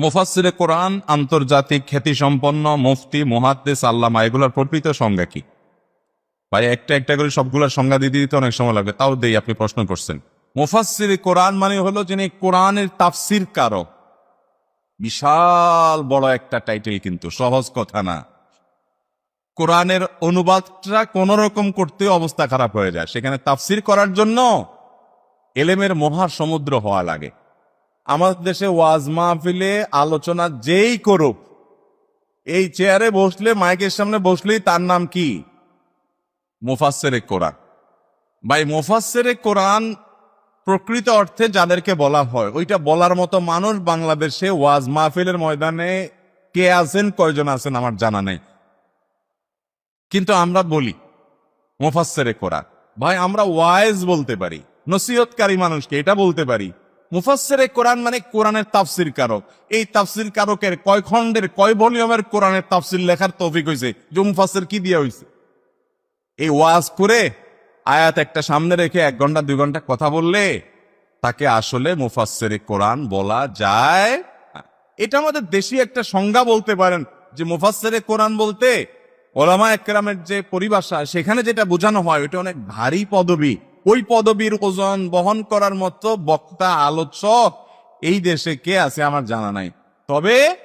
মুফাসসিরে কোরআন, আন্তর্জাতিক খ্যাতিসম্পন্ন মুফতি, মুহাদ্দিস, আল্লামা, এগুলোর প্রকৃত সংজ্ঞা কি? ভাই, একটা একটা করে সবগুলোর সংজ্ঞা দিয়ে দিতে অনেক সময় লাগবে তাও দেই আপনি প্রশ্ন করছেন। মুফাসসিরে কোরআন মানে হলো যিনি কোরআনের তাফসির কারক। বিশাল বড় একটা টাইটেল কিন্তু, সহজ কথা না। কোরআনের অনুবাদটা কোন রকম করতে অবস্থা খারাপ হয়ে যায়। সেখানে তাফসির করার জন্য এলেমের মহা সমুদ্র হওয়া লাগে। আমাদের দেশে ওয়াজ মাহফিলে আলোচনা যেই করুক, এই চেয়ারে বসলে, মাইকের সামনে বসলেই তার নাম কি? মুফাসসেরে কোরআন। ভাই, মুফাসসেরে কোরআন প্রকৃত অর্থে যাদেরকে বলা হয়, ওইটা বলার মতো মানুষ বাংলাদেশে ওয়াজ মাহফিলের ময়দানে কে আছেন, কয়জন আছেন আমার জানা নেই। কিন্তু আমরা বলি, মুফাসসেরে কোরআন। ভাই, আমরা ওয়াইজ বলতে পারি, নসিহতকারী মানুষকে এটা বলতে পারি মুফাসসেরে কোরআন মানে কোরআনের তাফসির কারক। এই তাফসির কারকের কয় খণ্ডের, কয় ভলিউমের কোরআনের তাফসির লেখার তৌফিক হয়েছে যে মুফাসসির কি দিয়ে হয়েছে এই ওয়াজ করে আয়াত একটা সামনে রেখে এক ঘণ্টা, দুই ঘণ্টা কথা বললে তাকে আসলে মুফাসসিরে কোরআন বলা যায় এটা আমাদের দেশি একটা সংজ্ঞা বলতে পারেন যে মুফাসসিরে কোরআন বলতে ওলামা একরামের যে পরিভাষা, সেখানে যেটা বোঝানো হয় ওটা অনেক ভারী পদবী। ওই পদবীর ওজন বহন করার মতো বক্তা, আলোচক এই দেশে কে আছে আমার জানা নাই। তবে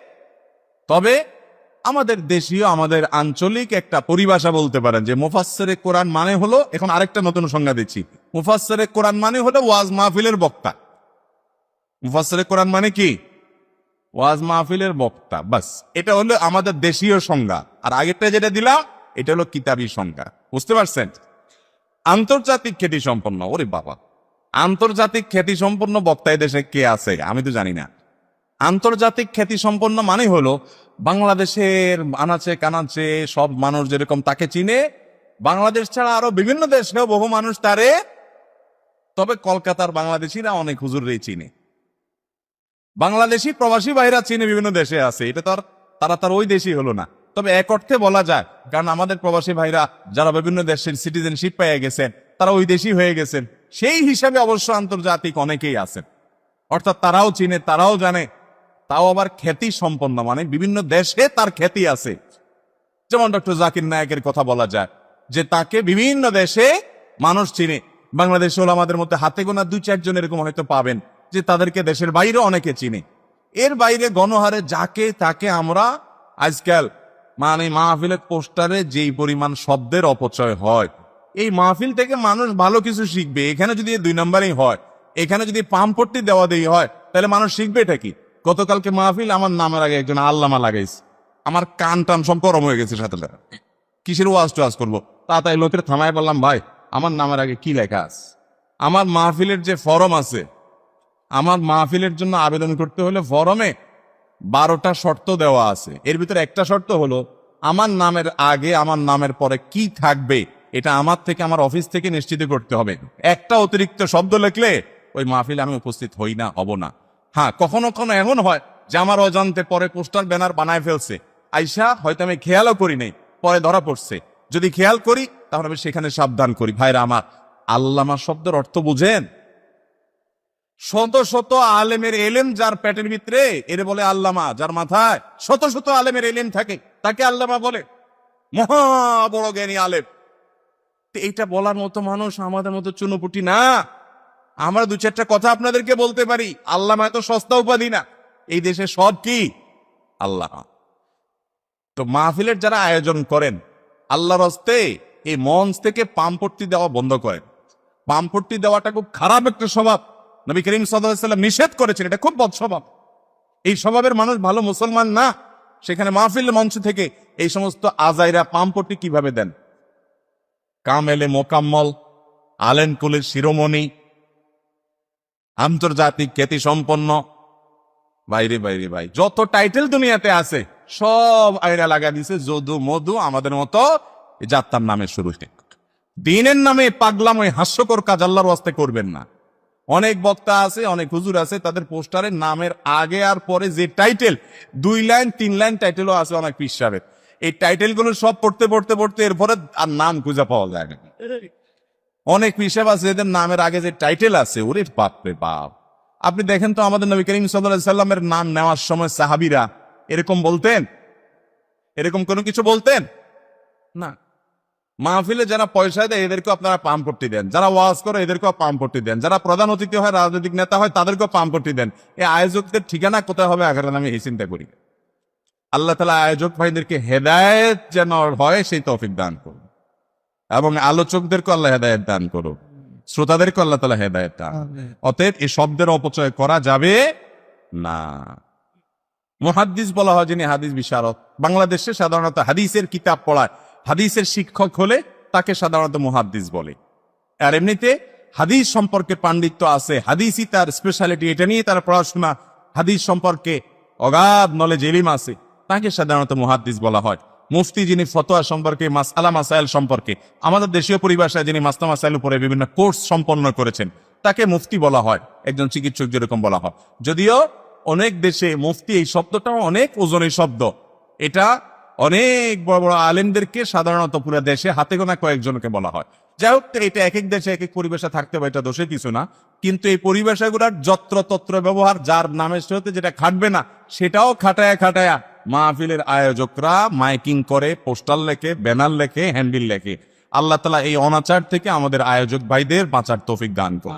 তবে আমাদের দেশীয়, আমাদের আঞ্চলিক একটা পরিভাষা বলতে পারেন যে মুফাসসিরে কোরআন মানে হলো, এখন আরেকটা নতুন সংজ্ঞা দিচ্ছি। মুফাসসিরে কোরআন মানে হলো ওয়াজ মাহফিলের বক্তা। মুফাসসিরে কোরআন মানে কি? ওয়াজ মাহফিলের বক্তা, বাস। এটা হলো আমাদের দেশীয় সংজ্ঞা। আর আগেরটা যেটা দিলাম, এটা হলো কিতাবী সংজ্ঞা। বুঝতে পারছেন? আন্তর্জাতিক খ্যাতি সম্পন্ন, ওরে বাবা। আন্তর্জাতিক খ্যাতি সম্পন্ন বক্তা দেশে কে আছে? আমি তো জানি না। আন্তর্জাতিক খ্যাতি সম্পন্ন মানে হলো, বাংলাদেশের আনাচে কানাচে সব মানুষ যেরকম তাকে চিনে, বাংলাদেশ ছাড়া আরও বিভিন্ন দেশেও বহু মানুষ তারে, তবে কলকাতার বাংলাদেশিরা অনেক হুজুরই চিনে। বাংলাদেশি প্রবাসী ভাইরা চিনে বিভিন্ন দেশে আছে, এটা তো আর, তারা তার ওই দেশই হলো না। তবে এক অর্থে বলা যায়, কারণ আমাদের প্রবাসী ভাইরা যারা বিভিন্ন দেশের সিটিজেনশিপ পেয়ে গেছেন, তারা ওই দেশই হয়ে গেছেন। সেই হিসাবে অবশ্য আন্তর্জাতিক অনেকেই আছেন। অর্থাৎ তারাও চিনে, তারাও জানে, তাও আবার খ্যাতি সম্পন্ন মানে বিভিন্ন দেশে তার খ্যাতি আছে। যেমন ডক্টর জাকির নায়কের কথা বলা যায় যে তাকে বিভিন্ন দেশে মানুষ চিনে। বাংলাদেশে হলো আমাদের মধ্যে হাতে গোনা দুই চারজন এরকম হয়তো পাবেন যে তাদেরকে দেশের বাইরে অনেকে চিনে। এর বাইরে গণহারে যাকে তাকে আমরা আজকাল মানে মাহফিলের পোস্টারে যেই পরিমাণ শব্দের অপচয় হয়, এই মাহফিল থেকে মানুষ ভালো কিছু শিখবে। এখানে যদি দুই নম্বরেই হয়, এখানে যদি পাম্পট্টি দেওয়া দেই হয়, তাহলে মানুষ শিখবে এটা কি? গতকালকে মাহফিল আমার নামের আগে একজন আল্লামা লাগাইছে। আমার কান টান সব গরম হয়ে গেছে সাথে। কিসের ওয়াজ টোয়াজ করব? তাড়াতাড়ি লোকের থামায় বললাম, ভাই, আমার নামের আগে কি লেখা আছে? আমার মাহফিলের যে ফরম আছে, আমার মাহফিলের জন্য আবেদন করতে হলে ফরমে বারোটা শর্ত দেওয়া আছে। এর ভিতরে একটা শর্ত হলো, আমার নামের আগে, আমার নামের পরে কি থাকবে, এটা আমার থেকে, আমার অফিস থেকে নিশ্চিত করতে হবে। একটা অতিরিক্ত শব্দ লিখলে ওই মাহফিলে আমি উপস্থিত হই না, হব না। হ্যাঁ কখনো কখনো এমন হয় যে আমার অজান্তে পরে পোস্টার, ব্যানার বানায় ফেলছে। আইসা, হয়তো আমি খেয়ালও করি নাই, পরে ধরা পড়ছে। যদি খেয়াল করি, তাহলে আমি সেখানে সাবধান করি। ভাইরা আমার, আল্লামা শব্দের অর্থ বুঝেন? শত শত আলেমের এলেম যার প্যাটের ভিতরে, এর বলে আল্লামা, যার মাথায় শত শত আলেমের এলেম থাকে, তাকে আল্লামা বলে। মহা বড় জ্ঞানী আলেম। এইটা বলার মতো মানুষ আমাদের মতো চুনোপুটি না। আমরা দু চারটা কথা আপনাদেরকে বলতে পারি। আল্লামা এত সস্তা উপাধি না। এই দেশে সব কি? আল্লাহ। তো মাহফিলের যারা আয়োজন করেন, আল্লাহর হস্তে এই মঞ্চ থেকে পাম্পট্টি দেওয়া বন্ধ করেন। পাম্পট্টি দেওয়াটা খুব খারাপ একটা স্বভাব। নবী করিম সাল্লাম নিষেধ করেছেন, এটা খুব বদ স্বভাব। এই স্বভাবের মানুষ ভালো মুসলমান না, সেখানে মাহফিল মঞ্চ থেকে এই সমস্ত আজাইরা পাম্পটি কীভাবে দেন? কামেলে মোকাম্মল আলেন কুলের শিরোমণি, আন্তর্জাতিক খ্যাতি সম্পন্ন। বাইরে বাইরে, ভাই, যত টাইটেল দুনিয়াতে আছে, সব আয়রা লাগা দিছে, যদু মধু আমাদের মতো যাত্রার নামে শুরু। দিনের নামে পাগলাম ওই হাস্যকর কাজ আল্লাহর করবেন না। অনেক বক্তা আছে, অনেক হুজুর আছে, তাদের পোস্টারের নামের আগে আর পরে যে টাইটেল, দুই লাইন, তিন লাইন টাইটেলও আছে অনেক পিসাবের এই টাইটেলগুলো সব পড়তে পড়তে পড়তে এরপরে আর নাম খুঁজে পাওয়া যায় না। অনেক হিসাব আছে, এদের নামের আগে যে টাইটেল আছে, ওরে বাপ রে বাপ। আপনি দেখেন তো আমাদের নবী করিম সাল্লামের নাম নেওয়ার সময় সাহাবিরা এরকম বলতেন? এরকম কোনো কিছু বলতেন? না। মাহফিলে যারা পয়সা দেয় এদেরকেও আপনারা পাম করতে দেন। যারা ওয়াজ করে এদেরকেও পাম করতে দেন। যারা প্রধান অতিথি হয় রাজনৈতিক নেতা হয় তাদেরকেও পাম করতে দেন। এই আয়োজকদের ঠিকানা কোথায় হবে আগে আমি এই চিন্তা করি। আল্লাহ তালা আয়োজক ভাইদেরকে হেদায়েত যেন হয় সেই তৌফিক দান করুন। এবং আলোচকদেরকে আল্লাহ হেদায়েত দান করুন। শ্রোতাদেরকে আল্লাহ তালা হেদায়েত দান অতএব এই শব্দের অপচয় করা যাবে না। মুহাদ্দিস বলা হয় যিনি হাদিস বিশারদ। বাংলাদেশে সাধারণত হাদিসের কিতাব পড়ায় হাদিসের শিক্ষক হলে তাকে সাধারণত মুহাদ্দিস বলে। আর এমনিতে হাদিস সম্পর্কে পাণ্ডিত্য আছে, হাদিসই তার স্পেশালিটি এটা নিয়ে তার পড়াশোনা হাদিস সম্পর্কে অগাধ নলেজ এলিম আছে, তাকে সাধারণত মুহাদ্দিস বলা হয়। মুফতি যিনি ফতোয়া সম্পর্কে মাসালা মাসাইল সম্পর্কে, আমাদের দেশীয় পরিভাষায় যিনি মাস্তা মাসাইল উপরে বিভিন্ন কোর্স সম্পন্ন করেছেন, তাকে মুফতি বলা হয়, একজন চিকিৎসক যেরকম বলা হয়। যদিও অনেক দেশে মুফতি এই শব্দটাও অনেক ওজনের শব্দ, এটা অনেক বড় বড় আলেমদেরকে সাধারণত পুরো দেশে হাতে গোনা কয়েকজনকে বলা হয়। যাই হোক, এটা এক এক দেশে এক এক পরিবেশে থাকতে পারে, এটা দোষে কিছু না। কিন্তু এই পরিবেশগুলার যত্র তত্র ব্যবহার যার নামের সাথে যেটা খাটবে না, সেটাও খাটায়া খাটায়া মাহফিলের আয়োজকরা মাইকিং করে পোস্টার লেখে, ব্যানার লেখে হ্যান্ডেল লেখে। আল্লাহ তালা এই অনাচার থেকে আমাদের আয়োজক ভাইদের বাঁচার তৌফিক দান করুন।